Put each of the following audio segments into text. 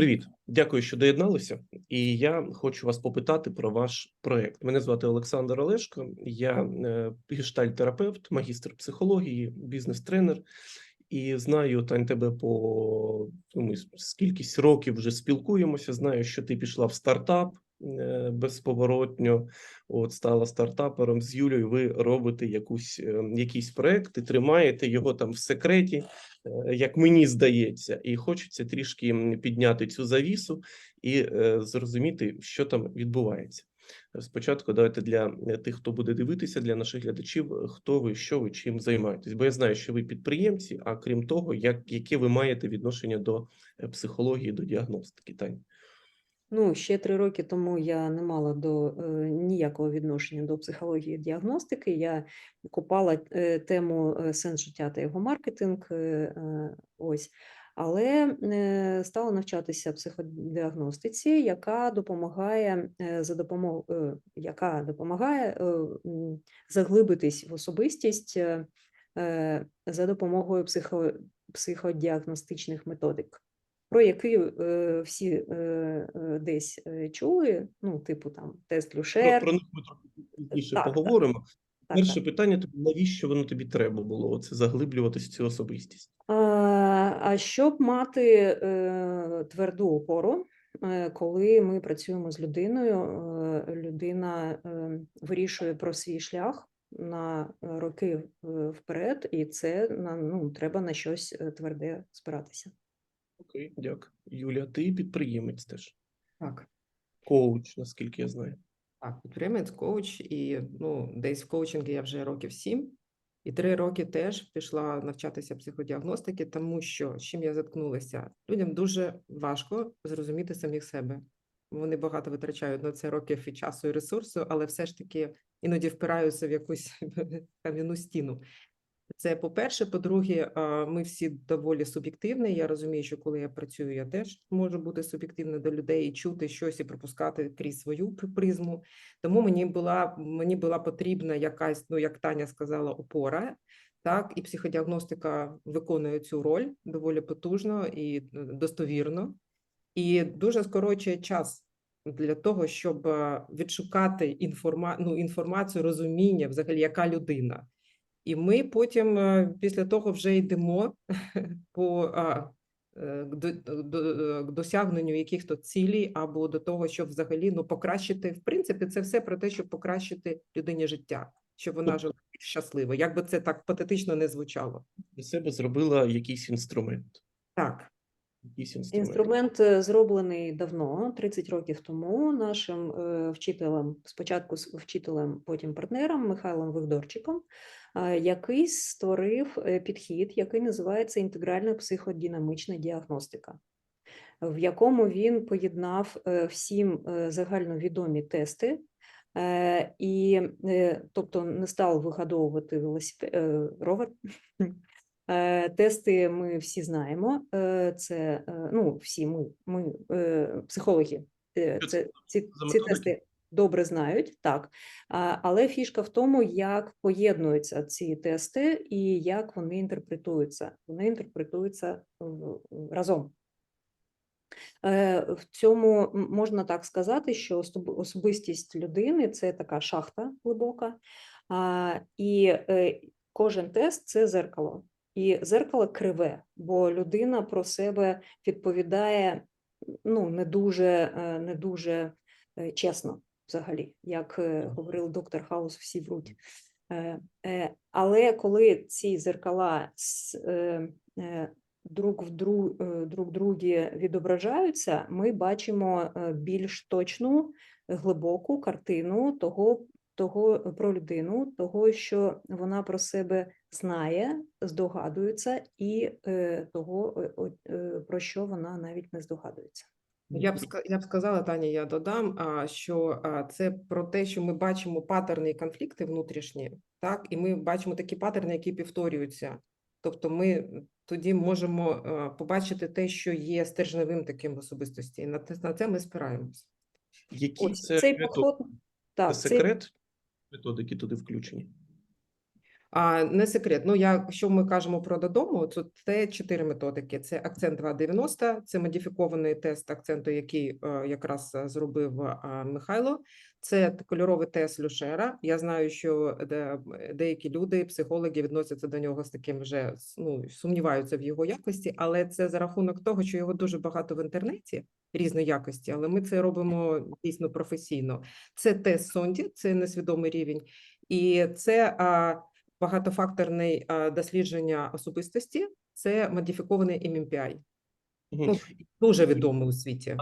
Привіт, дякую, що доєдналися. І я хочу вас попитати про ваш проект. Мене звати Олександр Олешко, я е, гештальт-терапевт, магістр психології, бізнес-тренер. І знаю, Тань, тебе по ну, з років вже спілкуємося. Знаю, що ти пішла в стартап безповоротньо. От стала стартапером з Юлією. Ви робите якусь е, якийсь проект, і тримаєте його там в секреті, е, як мені здається, і хочеться трішки підняти цю завісу і е, зрозуміти, що там відбувається. Спочатку давайте для е, тих, хто буде дивитися, для наших глядачів, е, хто ви, що ви, чим займаєтесь. Бо я знаю, що ви підприємці, а крім того, як, яке ви маєте відношення до е, психології, до діагностики. Тань. Ну, ще три роки тому я не мала до е, ніякого відношення до психології діагностики. Я купала е, тему е, сенс життя та його маркетинг. ось. Але стала навчатися психодіагностиці, яка допомагає за допомогою, яка допомагає заглибитись в особистість за допомогою психо, психодіагностичних методик про який е, всі е, е, десь чули, ну, типу там тест Люшер. про них ми трохи пізніше Так, поговоримо. так, Перше так. питання тобі, навіщо воно тобі треба було? Оце заглиблюватись в цю особистість. А, а щоб мати е, тверду опору, е, коли ми працюємо з людиною, е, людина е, вирішує про свій шлях на роки вперед, і це на, ну, треба на щось тверде спиратися. Окей, дякую. Юля, ти підприємець теж, Так, коуч, наскільки я знаю. так, підприємець, коуч, і ну, десь в коучингі я вже років сім, і три роки теж пішла навчатися психодіагностики, тому що з чим я заткнулася? Людям дуже важко зрозуміти самих себе. Вони багато витрачають на це років і часу, і ресурсу, але все ж таки іноді впираються в якусь кам'яну стіну. Це по-перше. По-друге, ми всі доволі суб'єктивні. Я розумію, що коли я працюю, я теж можу бути суб'єктивна до людей і чути щось і пропускати крізь свою призму. Тому мені була мені була потрібна якась, ну як Таня сказала, опора. Так, і психодіагностика виконує цю роль доволі потужно і е, достовірно, і дуже скорочує час для того, щоб е, відшукати інформа... ну, інформацію, розуміння, взагалі, яка людина. І ми потім е, після того вже йдемо по а, к до, до, досягненню якихось цілей або до того, щоб взагалі ну, покращити. В принципі, це все про те, щоб покращити людині життя, щоб вона жила щасливо. Як би це так патетично не звучало. Для себе зробила якийсь інструмент. Так, інструмент. Інструмент е, зроблений давно, 30 років тому, нашим е, вчителем, спочатку вчителем, потім партнером Михайлом Вигдорчиком, який створив е, підхід, який називається інтегральна психодинамічна діагностика, в якому він поєднав е, всім е, загальновідомі тести. І, тобто, не став вигадовувати велосипед, ровер, Тести ми всі знаємо. Це ну, всі ми, ми психологи. Це ці, ці тести добре знають, так. Але фішка в тому, як поєднуються ці тести і як вони інтерпретуються. Вони інтерпретуються разом. Е, В цьому можна так сказати, що особистість людини це така шахта глибока, і е, кожен тест це зеркало. І зеркало криве, бо людина про себе відповідає ну, не дуже, е, не дуже чесно взагалі, як е, говорив доктор Хаус, всі вруть. Е, е, Але коли ці зеркала друг в друг, друг другі відображаються, ми бачимо більш точну, глибоку картину того, того про людину, того, що вона про себе знає, здогадується, і того, про що вона навіть не здогадується. Я б я б сказала, Таня, я додам, що це про те, що ми бачимо паттерни і конфлікти внутрішні, так, і ми бачимо такі паттерни, які повторюються. Тобто ми тоді можемо побачити те, що є стержневим таким в особистості. І на те- на це ми спираємось. Які Ось це цей метод- підход, це так, цей? Методики туди включені. А не секрет. Ну, якщо ми кажемо про додому, то це чотири методики: це акцент 2.90, це модифікований тест акценту, який е, якраз е, зробив е, Михайло. Це кольоровий тест Люшера. Я знаю, що деякі люди, психологи, відносяться до нього з таким вже ну, сумніваються в його якості, але це за рахунок того, що його дуже багато в інтернеті різної якості, але ми це робимо дійсно професійно. Це тест Сонді, це несвідомий рівень, і це багатофакторне дослідження особистості. Це модифікований MMPI, Мгм. ну, дуже відомий у світі.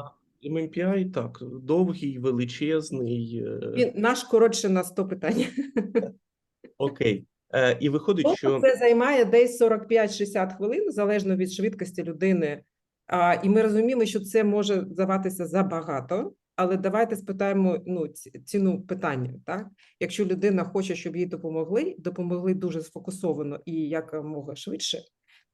MMPI, так, довгий, величезний. е, Він наш коротше на 100 питань. Окей. Е, І виходить, Тобто що це займає десь 45-60 хвилин, залежно від швидкості людини. А, і ми розуміємо, що це може здаватися забагато, але давайте спитаємо ну, ціну питання. Так? Якщо людина хоче, щоб їй допомогли, допомогли дуже сфокусовано і якомога швидше,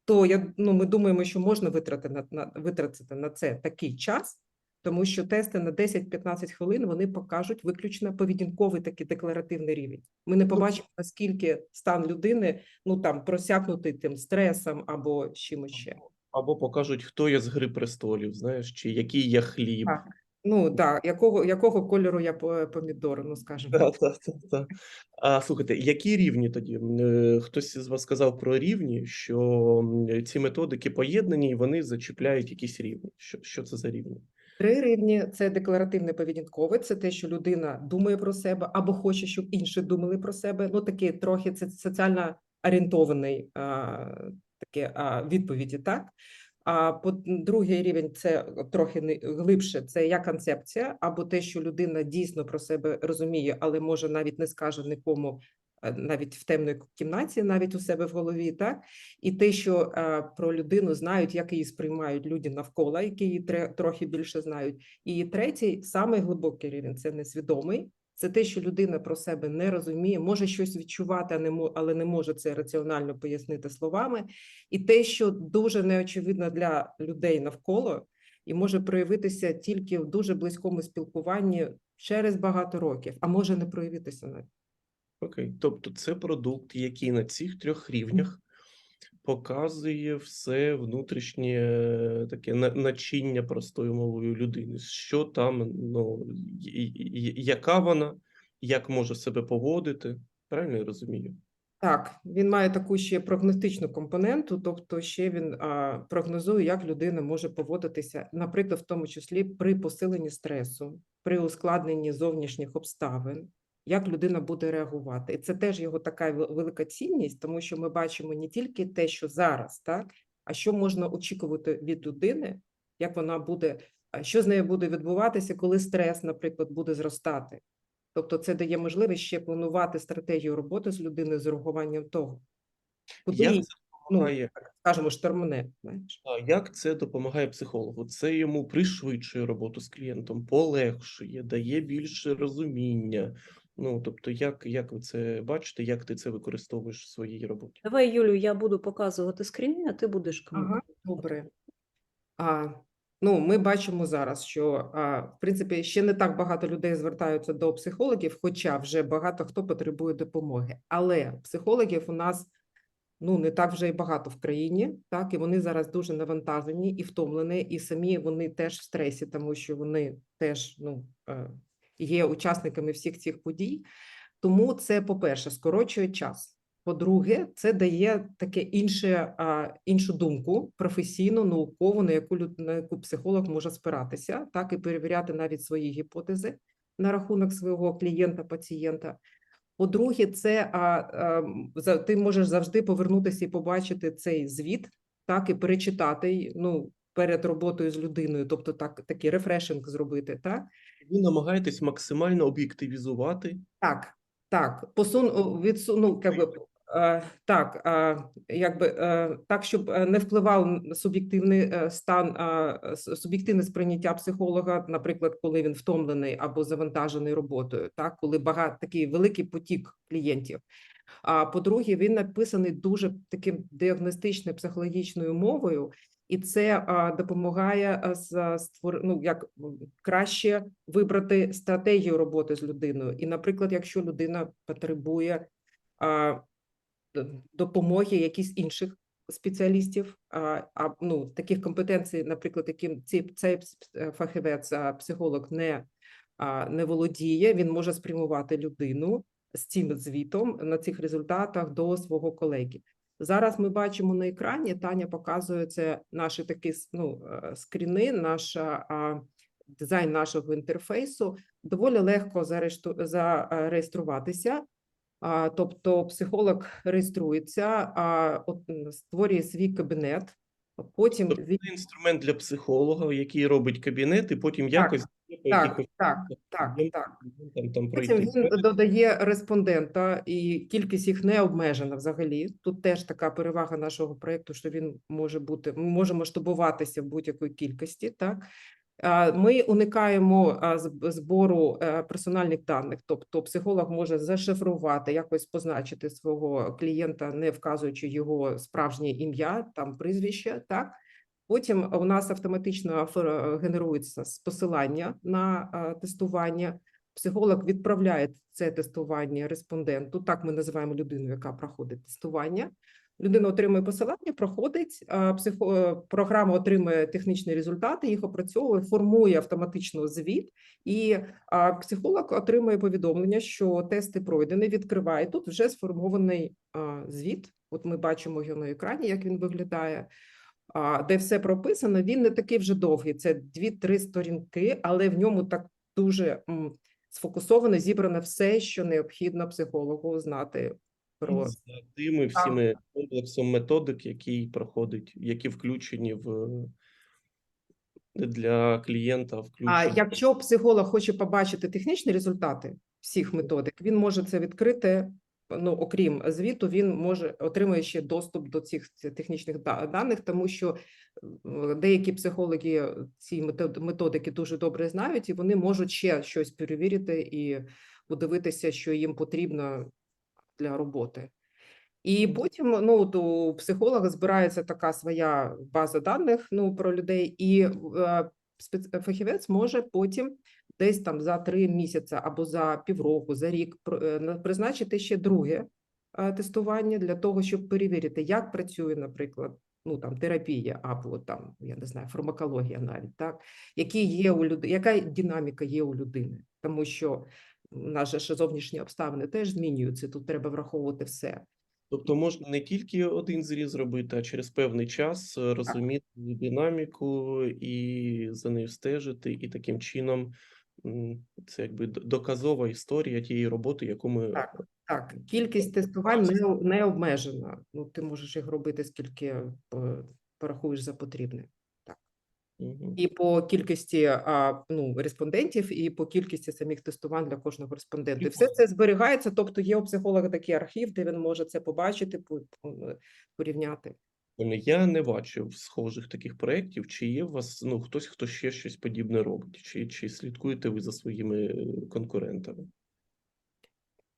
то я, ну, ми думаємо, що можна витратити на, на, витратити на це такий час, тому що тести на 10-15 хвилин вони покажуть виключно поведінковий такий декларативний рівень. Ми не побачимо, наскільки стан людини ну там просякнутий тим стресом або чимось ще. або покажуть, хто є з Гри престолів, знаєш, чи який є хліб. Так. Ну да, якого, якого кольору я по- помідор, ну скажімо. Та, та, та, та. А слухайте, які рівні тоді? Е, Хтось з вас сказав про рівні, що ці методики поєднані, і вони зачіпляють якісь рівні. Що, що це за рівні? Три рівні це декларативне поведінкове, це те, що людина думає про себе або хоче, щоб інші думали про себе. Ну такі трохи це соціально орієнтований а, таке а, відповіді, так. А по другий рівень це трохи не- глибше. Це як концепція, або те, що людина дійсно про себе розуміє, але може навіть не скаже нікому, е, навіть в темної кімнаті, навіть у себе в голові, так і те, що е, про людину знають, як її сприймають люди навколо, які її трохи більше знають. І третій, самий глибокий рівень це несвідомий. Це те, що людина про себе не розуміє, може щось відчувати, але не може це раціонально пояснити словами. І те, що дуже неочевидно для людей навколо, і може проявитися тільки в дуже близькому спілкуванні через багато років, а може не проявитися навіть. Окей. Тобто це продукт, який на цих трьох рівнях показує все внутрішнє е, таке начиння простою мовою людини. Що там, ну, яка вона, як може себе поводити. Правильно я розумію? Так, він має таку ще прогностичну компоненту, тобто ще він а, прогнозує, як людина може поводитися, наприклад, в тому числі при посиленні стресу, при ускладненні зовнішніх обставин, як людина буде реагувати. І це теж його така велика цінність, тому що ми бачимо не тільки те, що зараз, так, а що можна очікувати від людини, як вона буде, що з нею буде відбуватися, коли стрес, наприклад, буде зростати. Тобто це дає можливість ще планувати стратегію роботи з людиною з урахуванням того, куди Як ну, скажімо, штормне. Як це допомагає психологу? Це йому пришвидшує роботу з клієнтом, полегшує, дає більше розуміння. Ну, тобто, як, як ви це бачите, як ти це використовуєш в своїй роботі? Давай, Юлю, я буду показувати скріни, а ти будеш Ага, добре. А, ну, ми бачимо зараз, що а, в принципі ще не так багато людей звертаються до психологів, хоча вже багато хто потребує допомоги. Але психологів у нас ну не так вже і багато в країні, так і вони зараз дуже навантажені і втомлені, і самі вони теж в стресі, тому що вони теж ну е, є учасниками всіх цих подій. Тому це, по-перше, скорочує час. По-друге, це дає таке інше, іншу думку професійну, наукову, на яку на яку психолог може спиратися, так і перевіряти навіть свої гіпотези на рахунок свого клієнта, пацієнта. По-друге, це а, а, ти можеш завжди повернутися і побачити цей звіт, так і перечитати ну перед роботою з людиною, тобто так такий рефрешинг зробити, так. Ви намагаєтесь максимально об'єктивізувати Так, так, посун відсу, ну, как би, е, так, е, якби е, так, щоб не впливав суб'єктивний стан, е, суб'єктивне сприйняття психолога, наприклад, коли він втомлений або завантажений роботою, так, коли багато такий великий потік клієнтів. А по-друге, він написаний дуже таким діагностичною психологічною мовою, і це допомагає ну, як краще вибрати стратегію роботи з людиною. І, наприклад, якщо людина потребує допомоги якісь інших спеціалістів, а, ну таких компетенцій, наприклад, яким цей е, фахівець, психолог не, не володіє, він може спрямувати людину з цим звітом на цих результатах до свого колеги. Зараз ми бачимо на екрані. Таня показує це наші такі ну, е, скріни, наша а, дизайн нашого інтерфейсу. Доволі легко зареєстру- зареєструватися. А, Тобто психолог реєструється, а от створює свій кабінет. Потім Тобто це інструмент для психолога, який робить кабінет, і потім Так, якось так, так, так, так. Там, Потім він додає респондента, і кількість їх не обмежена взагалі. Тут теж така перевага нашого проєкту, що він може бути, може масштабуватися в будь-якої кількості. Так ми уникаємо збору е, персональних даних, тобто психолог може зашифрувати, якось позначити свого клієнта, не вказуючи його справжнє ім'я, там прізвище. Так Потім у нас автоматично фор- генерується посилання на тестування. Психолог відправляє це тестування респонденту. Так ми називаємо людину, яка проходить тестування. Людина отримує посилання, проходить, психо... е, програма отримує технічні результати, їх опрацьовує, формує автоматично звіт, і психолог отримує повідомлення, що тести пройдені, відкриває. Тут вже сформований звіт. От ми бачимо його на екрані, як він виглядає де все прописано, він не такий вже довгий. Це дві-три сторінки, але в ньому так дуже сфокусовано, зібрано все, що необхідно психологу знати про з тими всіми комплексом методик, які проходить, які включені в для клієнта. А якщо психолог хоче побачити технічні результати всіх методик, він може це відкрити. Ну, окрім звіту, він може отримує ще доступ до цих технічних даних, тому що е, деякі психологи ці метод- методики дуже добре знають, і вони можуть ще щось перевірити і подивитися, що їм потрібно для роботи. І потім ну, у психолога збирається така своя база даних ну, про людей, і е, фахівець може потім десь там за три місяці або за півроку, за рік е, призначити ще друге е, тестування для того, щоб перевірити, як працює, наприклад, ну там терапія або там я не знаю, фармакологія навіть так, які є у люди, яка динаміка є у людини, тому що наші ж зовнішні обставини теж змінюються. Тут треба враховувати все. Тобто можна не тільки один зріз зробити, а через певний час е, розуміти її динаміку і за нею стежити, і таким чином це якби доказова історія тієї роботи, яку ми Так. Так, кількість тестувань не, не обмежена. Ну, ти можеш їх робити скільки е, порахуєш за потрібне. І по кількості а, ну, респондентів, і по кількості самих тестувань для кожного респондента. І все це зберігається, тобто є у психолога такий архів, де він може це побачити, по- по- порівняти. Ольга, Я не бачив схожих таких проєктів. Чи є у вас ну хтось, хто ще щось подібне робить, чи, чи слідкуєте ви за своїми е, конкурентами?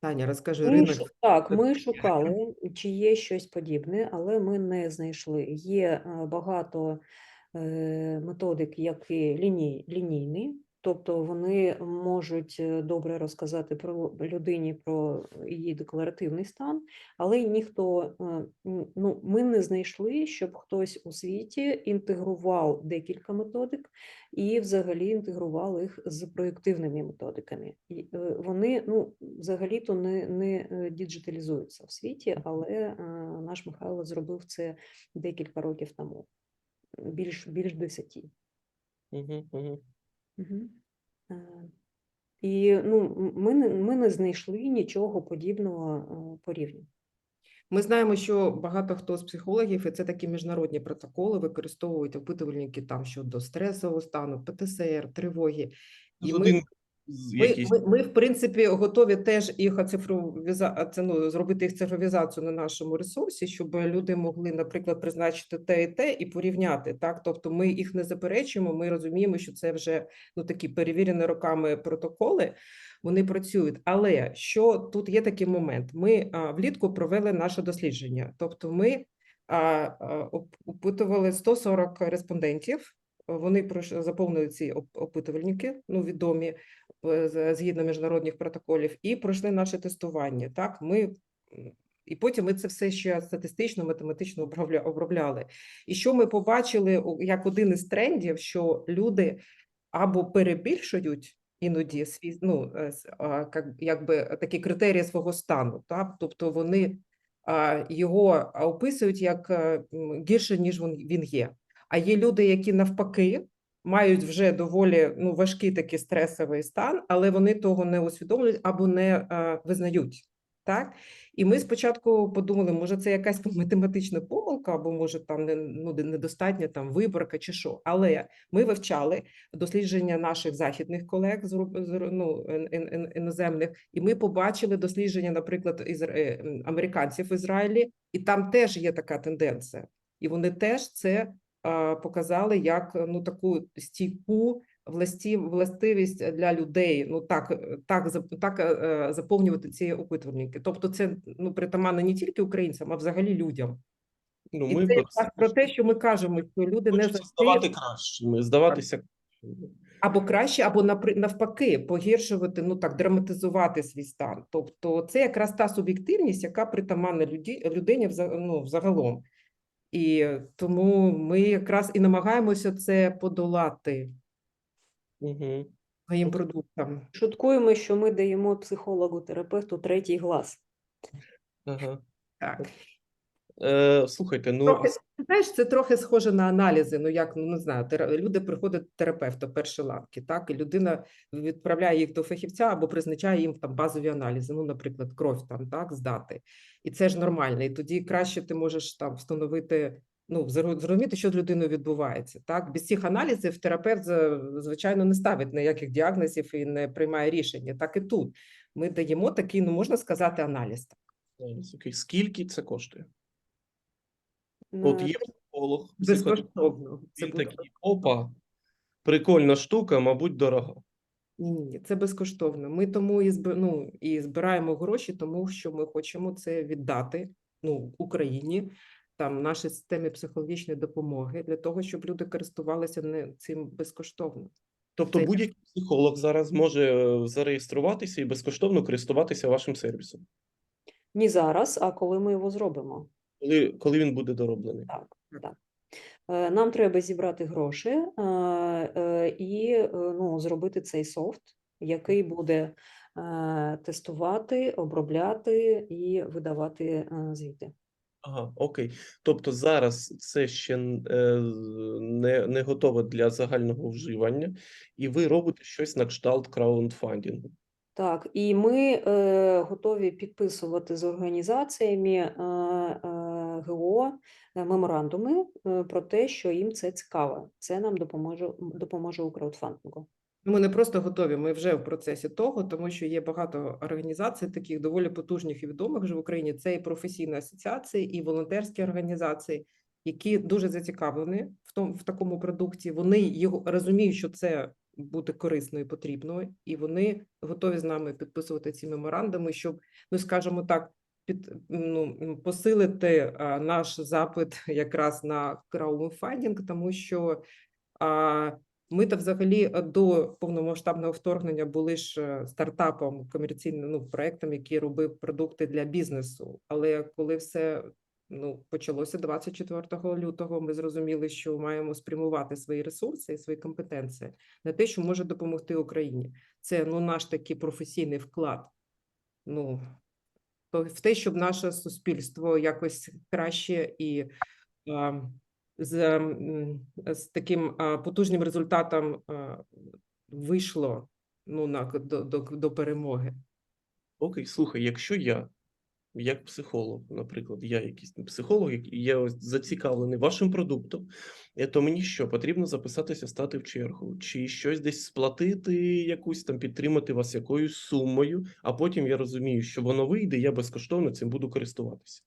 Таня, розкажи Ми ринок. шу- так, ми шукали, чи є щось подібне, але ми не знайшли. Є е, багато е, методик, які ліній, лінійні, тобто вони можуть е, добре розказати про людині про її декларативний стан, але ніхто е, ну, ми не знайшли, щоб хтось у світі інтегрував декілька методик і взагалі інтегрували їх з проєктивними методиками. Е, Вони ну, взагалі-то не, не е, діджиталізуються в світі, але наш Михайло зробив це декілька років тому, більш, більш десяті. Угу, угу. Е, І ну, ми, не, ми не знайшли нічого подібного порівняння. Ми знаємо, що багато хто з психологів, і це такі міжнародні протоколи, використовують опитувальники там щодо стресового стану, ПТСР, тривоги. І ми, Один ми, якийсь ми, ми, в принципі, готові теж їх оцифровіза... ну, зробити їх цифровізацію на нашому ресурсі, щоб люди могли, наприклад, призначити те і те і порівняти. Так, тобто ми їх не заперечуємо. Ми розуміємо, що це вже ну такі перевірені роками протоколи. Вони працюють, але що тут є такий момент? Ми а, влітку провели наше дослідження, тобто ми а, а, оп- опитували 140 респондентів. Вони заповнили ці опитувальники, ну відомі згідно міжнародних протоколів, і пройшли наше тестування. Так, ми І потім ми це все ще статистично, математично обробляли. І що ми побачили як один із трендів, що люди або перебільшують іноді ну, е, якби такі критерії свого стану, так? тобто вони його описують як е, гірше, ніж він є. А є люди, які навпаки мають вже доволі ну, важкий такий стресовий стан, але вони того не усвідомлюють або не е, визнають. Так? І ми спочатку подумали, може, це якась математична помилка, або може там не, ну, недостатня там виборка чи що. Але ми вивчали дослідження наших західних колег з ну, ін- ін- ін- іноземних, і ми побачили дослідження, наприклад, із е, американців в Ізраїлі, і там теж є така тенденція. І вони теж це а, показали як е, ну таку стійку властів, властивість для людей. Ну так, е, так, так е, е, заповнювати ці опитувальники. Тобто, це ну притаманно не тільки українцям, а взагалі людям. Ну, І ми це про якраз про те, що ми кажемо, що люди не завжди здавати кращими, здаватися. або краще, або навпаки, погіршувати, ну так, драматизувати свій стан. Тобто, це якраз та суб'єктивність, яка притаманна люді, людині ну, взагалом. І тому ми якраз і намагаємося це подолати Угу. своїм продуктам. Шуткуємо, що ми даємо психологу, терапевту третій глас. Ага. Так. Е, слухайте, ну Трохи, знаєш, це трохи схоже на аналізи. Ну як ну не знаю, тера- люди приходять до терапевта першої ланки, так і людина відправляє їх до фахівця або призначає їм там базові аналізи. Ну, наприклад, кров там так здати, і це ж нормально. І тоді краще ти можеш там встановити. Ну, зрозуміти, що з людиною відбувається. Так, без цих аналізів терапевт звичайно не ставить ніяких діагнозів і не приймає рішення. Так і тут ми даємо такий, ну можна сказати, аналіз. зараз, скільки це коштує? От Е, є психолог, Безкоштовно. Це він буде такий, опа, прикольна штука, мабуть, дорога. Ні, це безкоштовно. Ми тому і зб... ну, і збираємо гроші, тому що ми хочемо це віддати ну, Україні, там нашій системі психологічної допомоги для того, щоб люди користувалися не цим безкоштовно. Тобто Це- будь-який психолог зараз може е, зареєструватися і безкоштовно користуватися вашим сервісом, Не зараз, а коли ми його зробимо. Коли, коли він буде дороблений. Так, так. Е, Нам треба зібрати гроші е, е, і ну, зробити цей софт, який буде тестувати, обробляти і видавати звіти. Ага, окей. Тобто зараз це ще не, не готове для загального вживання, і ви робите щось на кшталт краундфандингу. Так, і ми е, готові підписувати з організаціями е, ГО е, меморандуми е, про те, що їм це цікаво. Це нам допоможе, допоможе у краудфандингу. Ну, Ми не просто готові, ми вже в процесі того, тому що є багато організацій, таких доволі потужних і відомих вже в Україні. Це і професійні асоціації, і волонтерські організації, які дуже зацікавлені в тому в такому продукті. Вони його розуміють, що це буде корисно і потрібно, і вони готові з нами підписувати ці меморандуми, щоб, ну скажімо так, під ну посилити наш запит якраз на краудфандинг, тому що ми та взагалі до повномасштабного вторгнення були ж е, стартапом комерційним ну, проектом, який робив продукти для бізнесу. Але коли все ну, почалося 24 лютого, ми зрозуміли, що маємо спрямувати свої ресурси і свої компетенції на те, що може допомогти Україні. Це ну наш такий професійний вклад. Ну в те, щоб наше суспільство якось краще і з, з таким потужним результатом вийшло ну, на, до, до, до перемоги. Окей, слухай, якщо я, як психолог, наприклад, я якийсь психолог, який я ось зацікавлений вашим продуктом, е, то мені що, потрібно записатися, стати в чергу, чи щось десь сплатити, якусь там підтримати вас якоюсь сумою, а потім я розумію, що воно вийде, я безкоштовно цим буду користуватися.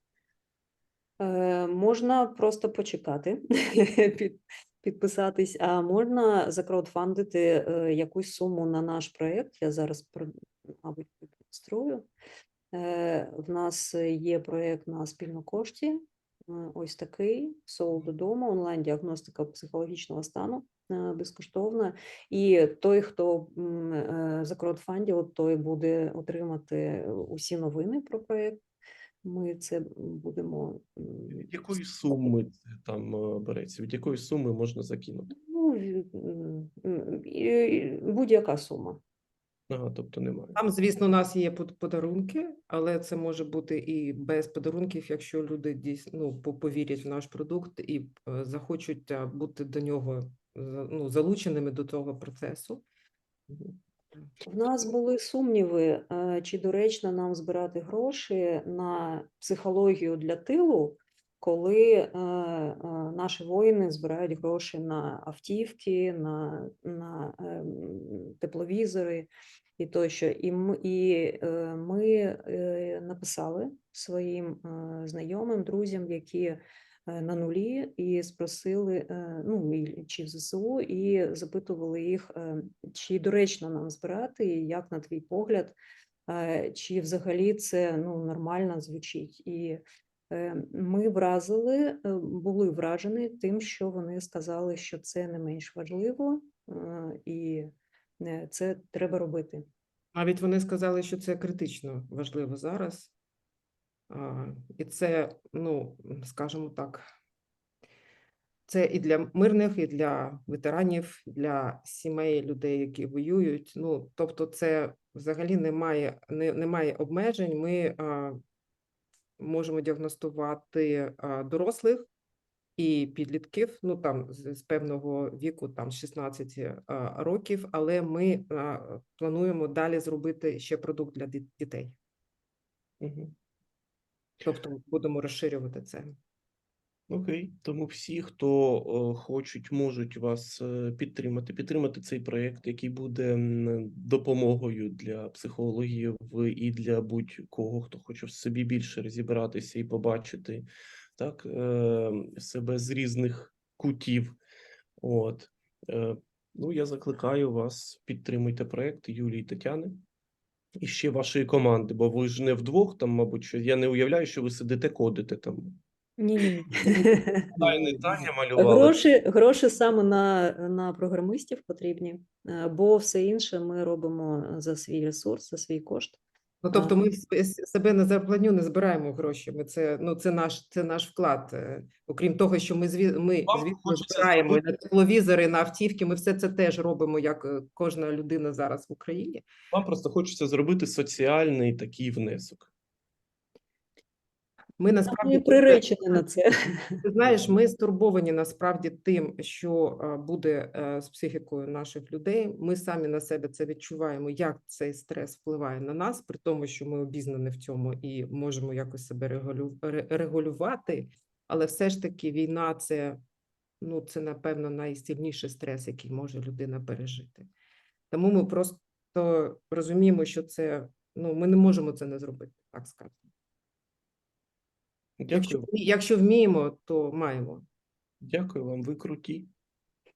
Е, Можна просто почекати, під, підписатись, а можна закраудфандити е, якусь суму на наш проєкт. Я зараз, про- мабуть, продемонструю. Е, В нас є проєкт на спільнокошті, е, ось такий, «Соул додому», онлайн-діагностика психологічного стану е, безкоштовна. І той, хто е, той буде отримати усі новини про проєкт. Ми це будемо Від якої суми це там е, береться? Від якої суми можна закинути? ну, будь-яка сума. Ага, тобто немає. Там, звісно, у нас є под- подарунки, але це може бути і без подарунків, якщо люди дійсно ну, повірять в наш продукт і е, захочуть бути до нього ну, залученими до того процесу. В нас були сумніви, е, чи доречно нам збирати гроші на психологію для тилу, коли е, е, наші воїни збирають гроші на автівки, на, на ем, тепловізори і тощо. І ми, і, е, ми е, написали своїм е, знайомим, друзям, які е, на нулі, і спросили, е, ну, чи в ЗСУ, і запитували їх, е, чи доречно нам збирати, і як на твій погляд, е, чи взагалі це ну, нормально звучить. І е, ми вразили, е, були вражені тим, що вони сказали, що це не менш важливо, е, і е, це треба робити. Навіть вони сказали, що це критично важливо зараз. І це, ну, скажімо так, це і для мирних, і для ветеранів, для сімей людей, які воюють. Ну, тобто, це взагалі немає, не, немає обмежень. Ми можемо діагностувати дорослих і підлітків, ну там з, певного віку, там 16 років, але ми плануємо далі зробити ще продукт для дітей. Угу. Тобто будемо розширювати це. Окей, тому всі, хто е, хочуть, можуть вас е, підтримати, підтримати цей проєкт, який буде допомогою для психологів і для будь-кого, хто хоче в собі більше розібратися і побачити так, е, себе з різних кутів. От. Е, Ну, я закликаю вас, підтримуйте проєкт Юлії Тетяни. І ще вашої команди, бо ви ж не вдвох там, мабуть, що я не уявляю, що ви сидите, кодите там. Ні, ні. Тайни Таня малювала. Гроші, гроші саме на, на програмистів потрібні, е, бо все інше ми робимо за свій ресурс, за свій кошт. Ну, тобто ми себе на зарплатню не збираємо гроші. Ми це, ну, це наш, це наш вклад. Е, Окрім того, що ми, зві, ми звісно, збираємо на тепловізори, на автівки, ми все це теж робимо, як е, кожна людина зараз в Україні. Вам просто хочеться зробити соціальний такий внесок. Ми насправді приречені на це. Ти знаєш, ми стурбовані насправді тим, що е, буде е, з психікою наших людей. Ми самі на себе це відчуваємо, як цей стрес впливає на нас, при тому, що ми обізнані в цьому і можемо якось себе регулювати. Але все ж таки війна це, ну, це напевно найсильніший стрес, який може людина пережити. Тому ми просто розуміємо, що це ну, ми не можемо це не зробити, так скажемо. Якщо, якщо вміємо, то маємо. Дякую вам, ви круті.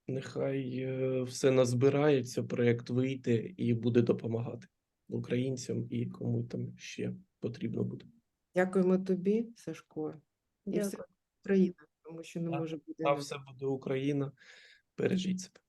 Нехай е, все назбирається, проєкт вийде і буде допомагати українцям і кому там ще потрібно буде. Дякуємо тобі, Сашко, і все Україна, тому що не Так, може бути. А все буде Україна. Бережіть себе.